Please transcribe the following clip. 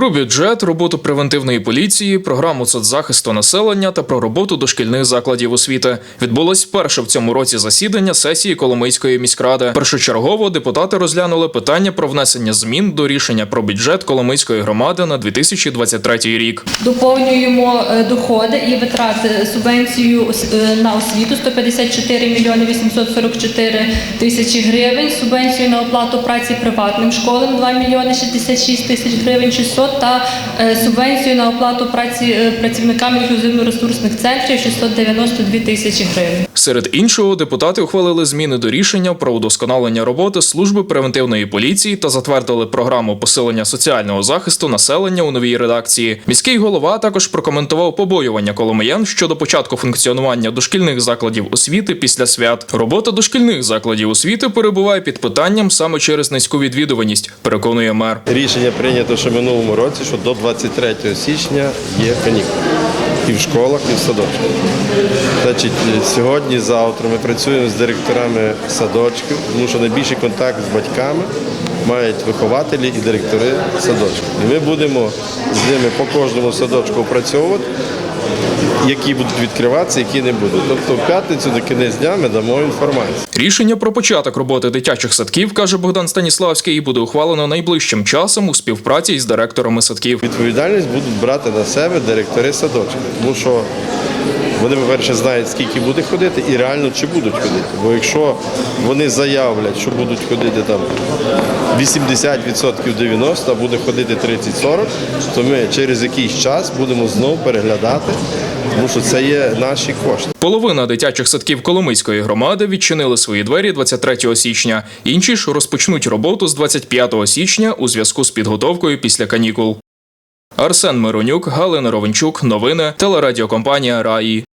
Про бюджет, роботу превентивної поліції, програму соцзахисту населення та про роботу дошкільних закладів освіти відбулось перше в цьому році засідання сесії Коломийської міськради. Першочергово депутати розглянули питання про внесення змін до рішення про бюджет Коломийської громади на 2023 рік. Доповнюємо е, доходи і витрати субвенцію е, на освіту 154 мільйони 844 тисячі гривень, субвенцію на оплату праці приватним школам 2 мільйони 66 тисяч гривень 600 та е, субвенцію на оплату праці е, працівникам інклюзивно-ресурсних центрів 692 тисячі гривень. Серед іншого, депутати ухвалили зміни до рішення про удосконалення роботи служби превентивної поліції та затвердили програму посилення соціального захисту населення у новій редакції. Міський голова також прокоментував побоювання коломиян щодо початку функціонування дошкільних закладів освіти після свят. Робота дошкільних закладів освіти перебуває під питанням саме через низьку відвідуваність, переконує мер. Рішення прийнято ще минулому році, що до 23 січня є канікули. І в школах, і в садочках. Значить, сьогодні, завтра ми працюємо з директорами садочків, тому що найбільший контакт з батьками мають вихователі і директори садочків. І ми будемо з ними по кожному садочку опрацьовувати, які будуть відкриватися, які не будуть. Тобто в п'ятницю до кінець дня ми дамо інформацію. Рішення про початок роботи дитячих садків, каже Богдан Станіславський, буде ухвалено найближчим часом у співпраці із директорами садків. Відповідальність будуть брати на себе директори садочків, тому що вони, по-перше, знають, скільки буде ходити і реально чи будуть ходити. Бо якщо вони заявлять, що будуть ходити там 80% 90%, а буде ходити 30-40%, то ми через якийсь час будемо знову переглядати, тому що це є наші кошти. Половина дитячих садків Коломийської громади відчинили свої двері 23 січня. Інші ж розпочнуть роботу з 25 січня у зв'язку з підготовкою після канікул. Арсен Миронюк, Галина Ровенчук. Новини. Телерадіокомпанія Раї.